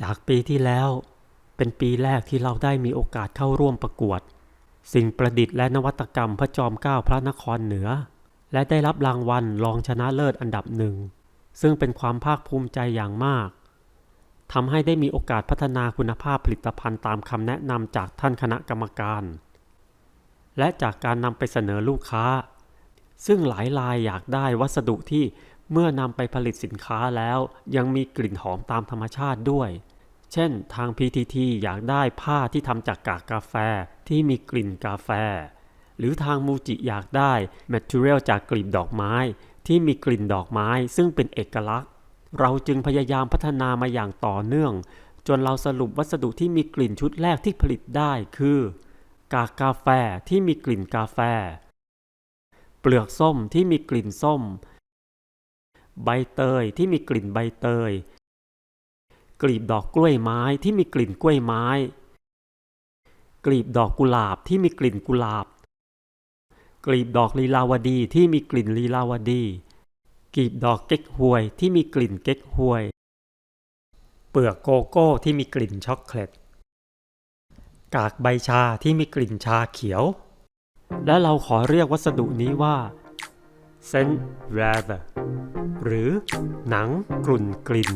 จากปีที่แล้วเป็นปีแรกที่เราได้มีโอกาสเข้าร่วมประกวด สิ่งประดิษฐ์และนวัตกรรมพระจอมเกล้าพระนครเหนือ และได้รับรางวัลรองชนะเลิศอันดับหนึ่ง ซึ่งเป็นความภาคภูมิใจอย่างมากทำให้ได้มีโอกาสพัฒนาคุณภาพผลิตภัณฑ์ตามคำแนะนำจากท่านคณะกรรมการ และจากการนำไปเสนอลูกค้า ซึ่งหลายรายอยากได้วัสดุที่ เมื่อนำไปผลิตสินค้าแล้วยังมีกลิ่นหอมตามธรรมชาติด้วย เช่น ทาง PTT อยากได้ผ้าที่ทำจากกากกาแฟที่มีกลิ่นกาแฟ หรือทางมูจิอยากได้ Material จากกลีบดอกไม้ ที่มีกลิ่นดอกไม้ซึ่งเป็นเอกลักษณ์ เราจึงพยายามพัฒนามาอย่างต่อเนื่อง จนเราสรุปวัสดุที่มีกลิ่นชุดแรกที่ผลิตได้คือกากกาแฟที่มีกลิ่นกาแฟ เปลือกส้มที่มีกลิ่นส้ม ใบเตยที่มีกลิ่นใบเตย กลีบดอกกล้วยไม้ที่มีกลิ่นกล้วยไม้ กลีบดอกกุหลาบที่มีกลิ่นกุหลาบ กลีบดอกลีลาวดีที่มีกลิ่นลีลาวดี กลีบดอกเก๊กฮวยที่มีกลิ่นเก๊กฮวย เปลือกโกโก้ที่มีกลิ่นช็อกโกแลต กากใบชาที่มีกลิ่นชาเขียว และเราขอเรียกวัสดุนี้ว่า scent rather หรือหนังกลุ่นกลิ่น